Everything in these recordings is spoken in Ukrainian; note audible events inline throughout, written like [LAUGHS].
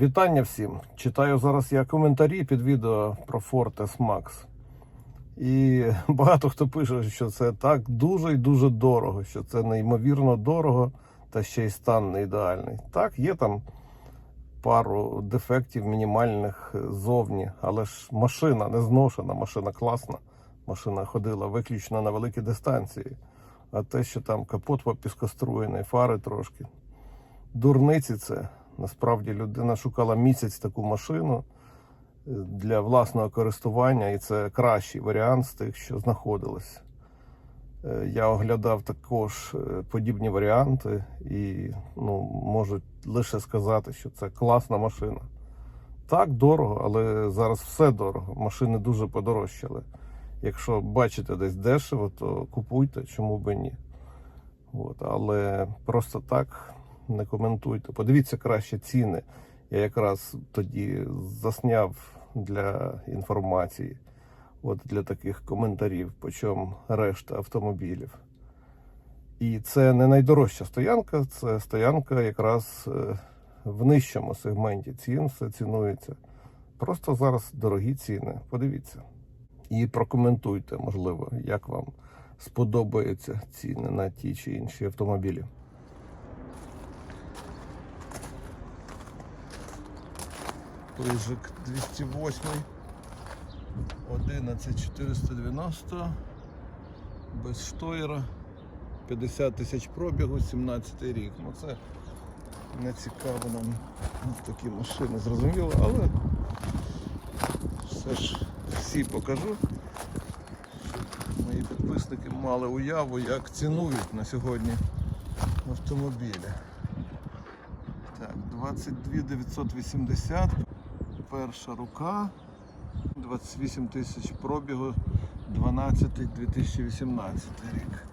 Вітання всім! Читаю зараз я коментарі під відео про Ford S-Max. І [LAUGHS] багато хто пише, що це так дуже і дуже дорого, що це неймовірно дорого та ще й стан не ідеальний. Так, є там пару дефектів мінімальних зовні, але ж машина не зношена, машина класна. Машина ходила виключно на великі дистанції. А те, що там капот попіскоструєний, фари трошки. Дурниці це. Насправді людина шукала місяць таку машину е, для власного користування, і це кращий варіант з тих, що знаходились. Е, Я оглядав також е, подібні варіанти і ну, можу лише сказати, що це класна машина. Так, дорого, але зараз все дорого. Машини дуже подорожчали. Якщо бачите десь дешево, то купуйте, чому би ні. От, але просто так не коментуйте. Подивіться краще ціни. Я якраз тоді засняв для інформації, от для таких коментарів, по чому решта автомобілів. І це не найдорожча стоянка, це стоянка якраз е, в нижчому сегменті цін все цінується. Просто зараз дорогі ціни. Подивіться. І прокоментуйте, можливо, як вам сподобаються ціни на ті чи інші автомобілі. Пижик 208, 11490, без штоєра, 50 тисяч пробігу, 17 рік. Ну це не цікаво нам такі машини, зрозуміло, але все ж всі покажу. Мої підписники мали уяву, як цінують на сьогодні автомобілі. Так, 22 980, перша рука, 28 тисяч пробігу, 12 2018 рік.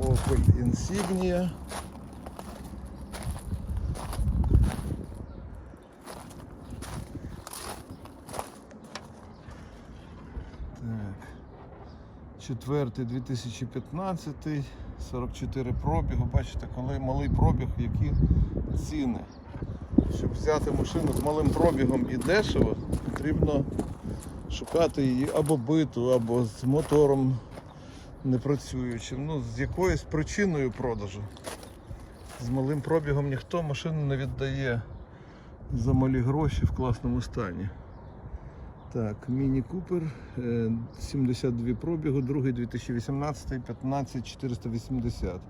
Opel Insignia. Так. Четвертий 2015, 44 пробігу. Бачите, коли малий пробіг, які ціни. Щоб взяти машину з малим пробігом і дешево, потрібно шукати її або биту, або з мотором непрацюючим. Ну, з якоюсь причиною продажу. З малим пробігом ніхто машину не віддає за малі гроші в класному стані. Так, Міні Купер, е, 72 пробігу, другий 2018, 15 480.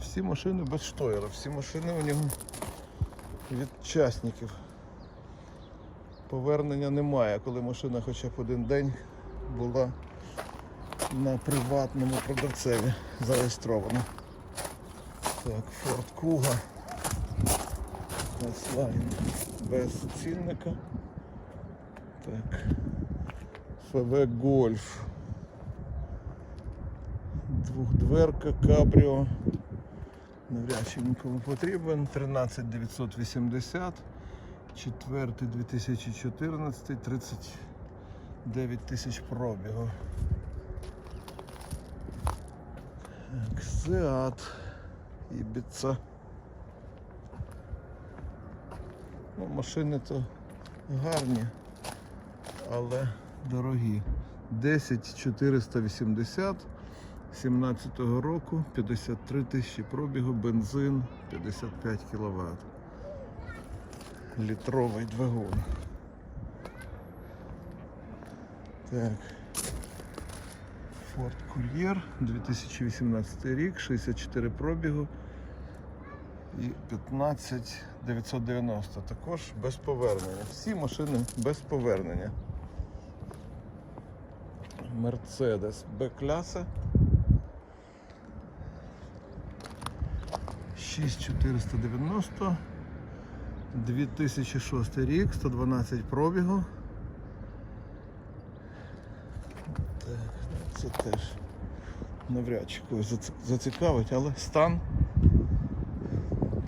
Всі машини без штоєра, всі машини у нього від частників. Повернення немає, коли машина хоча б один день була на приватному продавцеві зареєстрована. Так, Ford Kuga. Без цінника. Так. ФВ Гольф. Двохдверка Кабріо. Навряд чи нікому потрібен. 13 980. Четвертий 2014, 39 тисяч пробігу. Seat Ібіца. Ну, машини то гарні, але дорогі. 10 480 17-го року, 53 тисячі пробігу, бензин 55 кВт. Літровий двигун. Так. Ford Courier 2018 рік, 64 пробігу і 15 990. Також без повернення. Всі машини без повернення. Mercedes Б-класа. 6490. 2006 рік, 112 пробігу. Так, це теж навряд чи когось зацікавить, але стан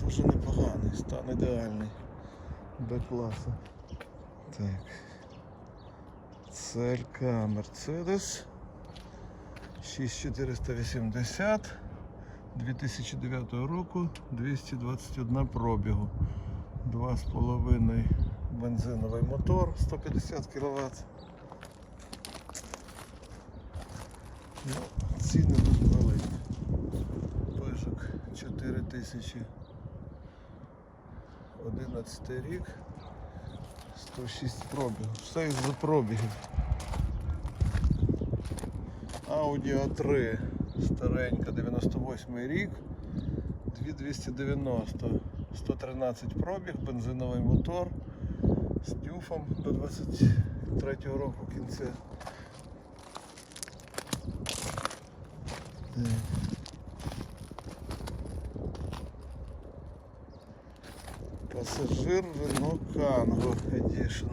дуже непоганий, стан ідеальний. Б-класу. Так. Целька Мерседес 6480. 2009 року 221 пробігу. 2,5 бензиновий мотор 150 кВт. Ну, ціни дуже великі. Пижик 4000 11 рік 106 пробігів. Все із-за пробігів. Audi A3 старенька, 98 рік, 2290, 113 пробіг, бензиновий мотор з тюфом до 23 року кінця. Так. Пасажир Renault Kangoo Edition.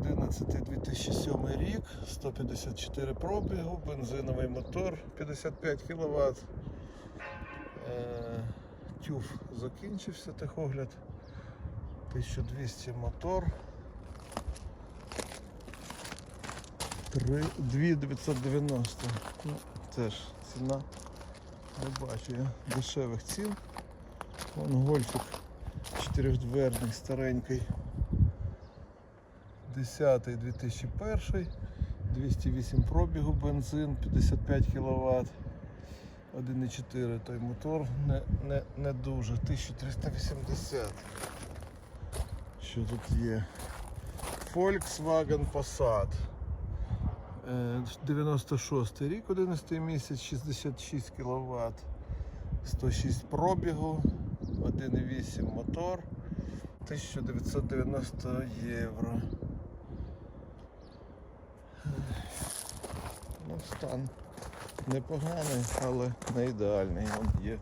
11 2007 рік, 154 пробігу, бензиновий мотор 55 кВт. Е, тюф закінчився техогляд. 1200 мотор. 3, 2990. Ну, теж ціна. Не бачу я дешевих цін. Вон гольфик чотирьохдверний, старенький. 10 2001, 208 пробігу бензин, 55 кВт, 1,4 той мотор не, не, не дуже, 1380. Що тут є? Volkswagen Passat. Е, 96 рік, 11 місяць, 66 кВт, 106 пробігу, 1,8 мотор. 1990 євро. Ну, стан непоганий, але не ідеальний. Вон є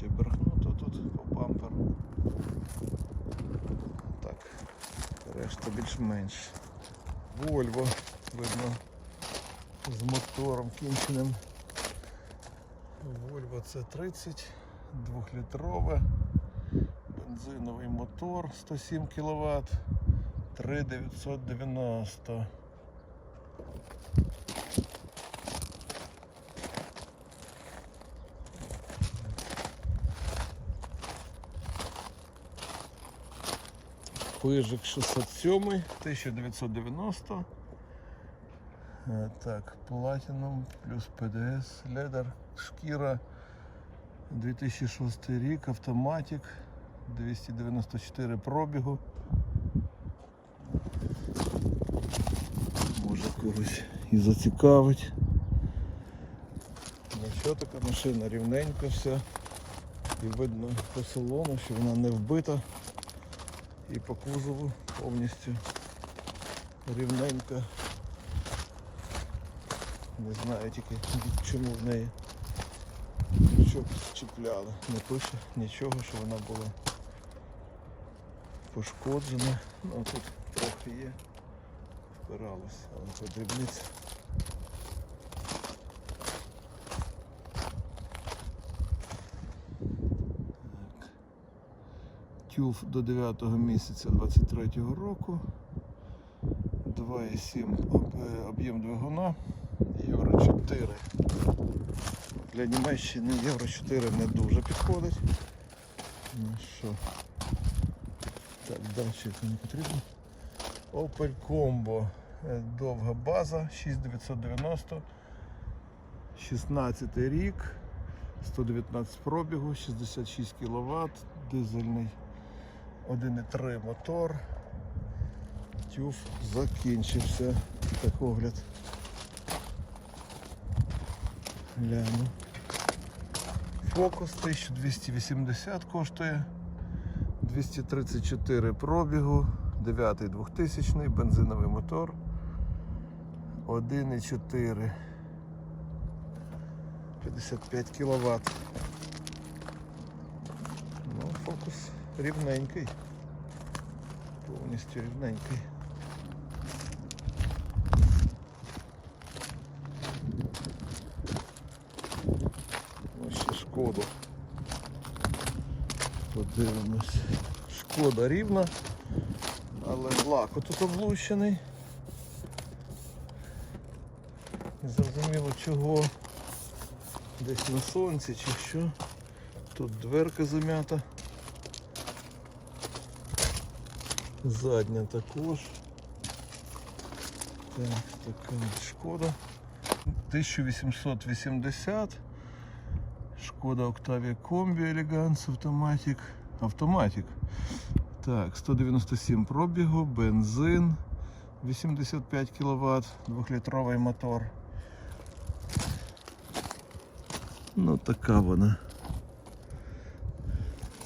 чеберхнуто тут по бамперу. Так, решта більш-менш. Вольво, видно, з мотором кінченим. Вольво це 30, 2-літрове. Бензиновий мотор 107 кВт 3990. Пижик 607 1990. Е, Так, Platinum плюс ПДС, ледер, шкіра 2006 рік, автоматик. 294 пробігу. Може когось і зацікавить. Ну що така машина рівненька вся. І видно по салону, що вона не вбита. І по кузову повністю рівненька. Не знаю тільки чому в неї що чіпляли. Не пише нічого, що вона була пошкоджена. Ну тут трохи є. Впиралося, але це дрібниця. Тюф до 9 місяця 23 року. 2,7 е, об'єм двигуна. Євро 4. Для Німеччини Євро 4 не дуже підходить. Ну що? Так, далі це не потрібно. Opel Combo. Е, Довга база 6990. 16 рік. 119 пробігу, 66 кВт, дизельний 1,3 мотор. Тюф закінчився. Так огляд. Гляну. Фокус 1280 коштує. 234 пробігу, 9 2000 бензиновий мотор. 1,4. 55 кВт. Ну, фокус рівненький. Повністю рівненький. Подивимось. Шкода рівна, але лак тут облущений. Зрозуміло чого. десь на сонці чи що. Тут дверка зам'ята. Задня також. Так, така шкода. 1880. Шкода Octavia Комбі Elegance Automatic. Автоматик. Так, 197 пробігу, бензин 85 кВт, 2-літровий мотор. Ну така вона.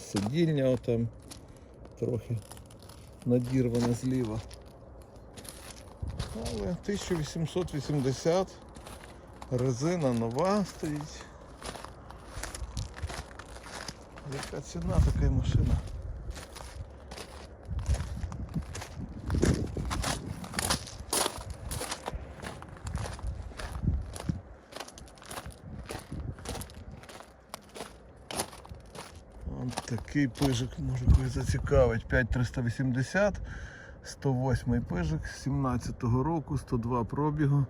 Сидіння отам трохи надірване зліва. Але 1880 резина нова стоїть. Яка ціна такої машини? От такий пижик може когось зацікавить. 5380, 108 пижик 17-го року, 102 пробігу.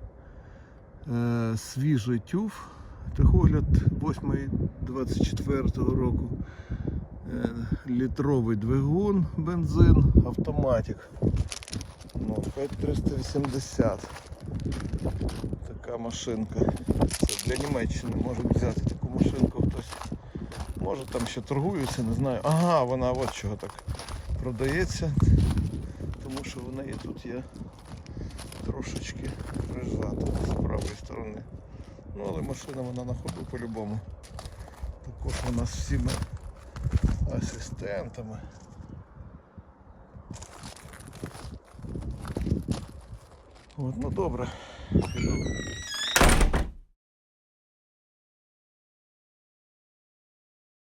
Е, свіжий тюф. Техогляд 8 24 року. Е, літровий двигун, бензин, автоматик. Ну, 5380. Така машинка. Це для Німеччини можуть взяти таку машинку хтось. Може там ще торгуються, не знаю. Ага, вона от чого так продається. Тому що в неї тут є трошечки Ну але машина вона на ходу по-любому. Також вона з всіма асистентами. От, ну добре.